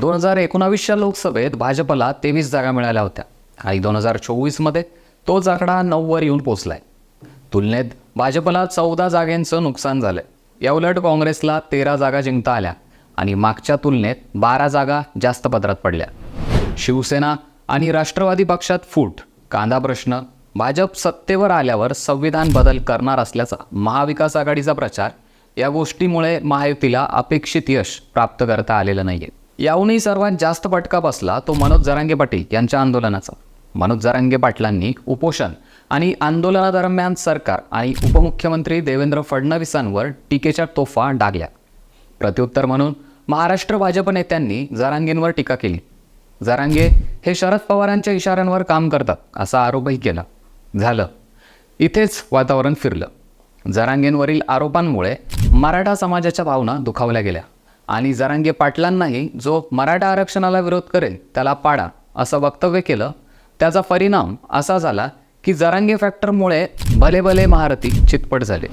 दोन हजार एकोणावीसच्या लोकसभेत भाजपला तेवीस जागा मिळाल्या होत्या. आणि दोन हजार चोवीसमध्ये तोच आकडा नऊवर येऊन पोचलाय. तुलनेत भाजपला चौदा जागेंचं नुकसान झालंय. याउलट काँग्रेसला तेरा जागा जिंकता आल्या आणि मागच्या तुलनेत बारा जागा जास्त पदरात पडल्या. शिवसेना आणि राष्ट्रवादी पक्षात फूट कांदा प्रश्न भाजप सत्तेवर आल्यावर संविधान बदल करणार असल्याचा महाविकास आघाडीचा प्रचार या गोष्टीमुळे महायुतीला अपेक्षित यश प्राप्त करता आलेलं नाहीये. याहूनही सर्वात जास्त फटका बसला तो मनोज जरांगे पाटील यांच्या आंदोलनाचा. मनोज जरांगे पाटलांनी उपोषण आणि आंदोलनादरम्यान सरकार आणि उपमुख्यमंत्री देवेंद्र फडणवीसांवर टीकेच्या तोफा डागल्या. प्रत्युत्तर म्हणून महाराष्ट्र भाजप नेत्यांनी जरांगेंवर टीका केली. जरांगे हे शरद पवारांच्या इशाऱ्यांवर काम करतात असा आरोपही केला. झालं. इथेच वातावरण फिरलं. जरांगेंवरील आरोपांमुळे मराठा समाजाच्या भावना दुखावल्या गेल्या. आणि जरांगे पाटलांनाही जो मराठा आरक्षणाला विरोध करेल त्याला पाडा असं वक्तव्य केलं. त्याचा परिणाम असा झाला की जरांगे फॅक्टरमुळे भले भले महारथी चितपट झाले.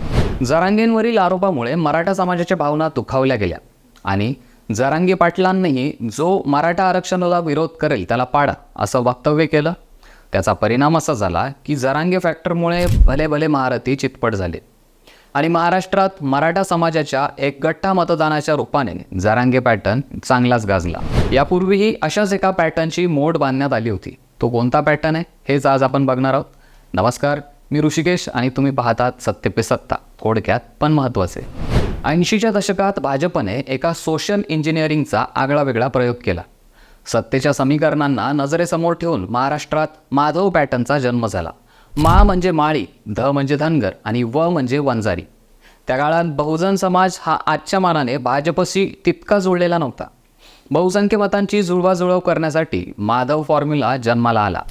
जरांगेंवरील आरोपामुळे मराठा समाजाच्या भावना दुखावल्या गेल्या आणि जरांगे पाटलांनीही जो मराठा आरक्षणाला विरोध करेल त्याला पाडा असं वक्तव्य केलं. त्याचा परिणाम असा झाला की जरांगे फॅक्टरमुळे भले भले महारथी चितपट झाले. आणि महाराष्ट्रात मराठा समाजाच्या एक गट्टा मतदानाच्या रूपाने जरांगे पॅटर्न चांगलाच गाजला. यापूर्वीही अशाच एका पॅटर्नची मोड बांधण्यात आली होती. तो कोणता पॅटर्न आहे हेच आज आपण बघणार आहोत. नमस्कार मी ऋषिकेश आणि तुम्ही पाहतात सत्य पे सत्ता. थोडक्यात पण महत्त्वाचे. ऐंशीच्या दशकात भाजपने एका सोशल इंजिनिअरिंगचा आगळा वेगळा प्रयोग केला. सत्तेच्या समीकरणांना नजरेसमोर ठेवून महाराष्ट्रात माधव पॅटर्नचा जन्म झाला. मा म्हणजे माळी ध म्हणजे धनगर आणि व म्हणजे वंजारी. त्या काळात बहुजन समाज हा आजच्या मानाने भाजपशी तितका जुळलेला नव्हता. बहुसंख्य मतांची जुळवाजुळव करण्यासाठी माधव फॉर्म्युला जन्माला आला.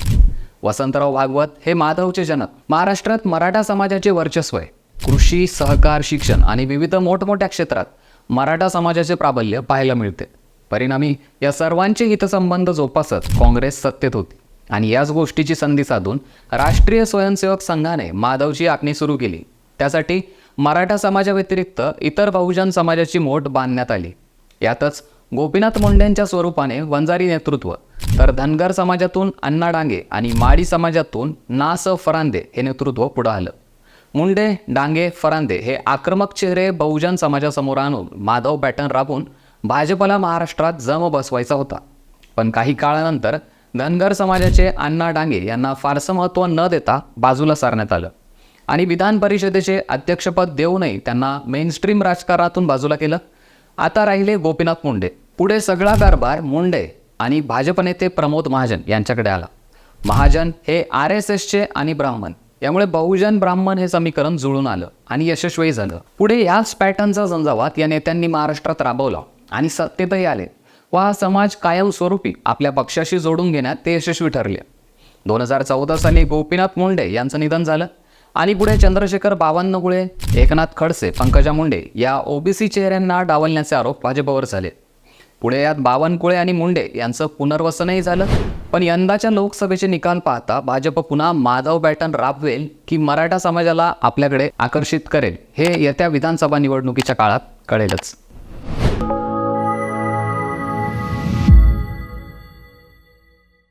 वसंतराव भागवत हे माधवचे जनक. महाराष्ट्रात मराठा समाजाचे वर्चस्व आहे. कृषी सहकार शिक्षण आणि विविध मोठमोठ्या क्षेत्रात मराठा समाजाचे प्राबल्य पाहायला मिळते. परिणामी या सर्वांचे हितसंबंध जोपासत काँग्रेस सत्तेत होती. आणि याच गोष्टीची संधी साधून राष्ट्रीय स्वयंसेवक संघाने माधवची आखणी सुरू केली. त्यासाठी मराठा समाजाव्यतिरिक्त इतर बहुजन समाजाची मोठ बांधण्यात आली. यातच गोपीनाथ मुंडेंच्या स्वरूपाने वंजारी नेतृत्व तर धनगर समाजातून अण्णा डांगे आणि माडी समाजातून नास फरांदे हे नेतृत्व पुढं आलं. मुंडे डांगे फरांदे हे आक्रमक चेहरे बहुजन समाजासमोर आणून माधव पॅटर्न राबून भाजपला महाराष्ट्रात जम बसवायचा होता. पण काही काळानंतर धनगर समाजाचे अण्णा डांगे यांना फारसं महत्त्व न देता बाजूला सारण्यात आलं. आणि विधान परिषदेचे अध्यक्षपद देऊनही त्यांना मेनस्ट्रीम राजकारणातून बाजूला केलं. आता राहिले गोपीनाथ मुंडे. पुढे सगळा कारभार मुंडे आणि भाजप नेते प्रमोद महाजन यांच्याकडे आला. महाजन हे आर एस एसचे आणि ब्राह्मण. यामुळे बहुजन ब्राह्मण हे समीकरण जुळून आलं आणि यशस्वी झालं. पुढे याच पॅटर्नचा झंझावात या नेत्यांनी महाराष्ट्रात राबवला आणि सत्तेतही आले. व हा समाज कायमस्वरूपी आपल्या पक्षाशी जोडून घेण्यात ते यशस्वी ठरले. दोन हजार चौदा साली गोपीनाथ मुंडे यांचं निधन झालं. आणि पुढे चंद्रशेखर बावन्नकुळे एकनाथ खडसे पंकजा मुंडे या ओबीसी चेहऱ्यांना डावलण्याचे आरोप भाजपवर झाले. पुढे यात बावनकुळे आणि मुंडे यांचं पुनर्वसनही झालं. पण यंदाच्या लोकसभेचे निकाल पाहता भाजप पुन्हा माधव बॅटन राबवेल की मराठा समाजाला आपल्याकडे आकर्षित करेल हे येत्या विधानसभा निवडणुकीच्या काळात कळेलच.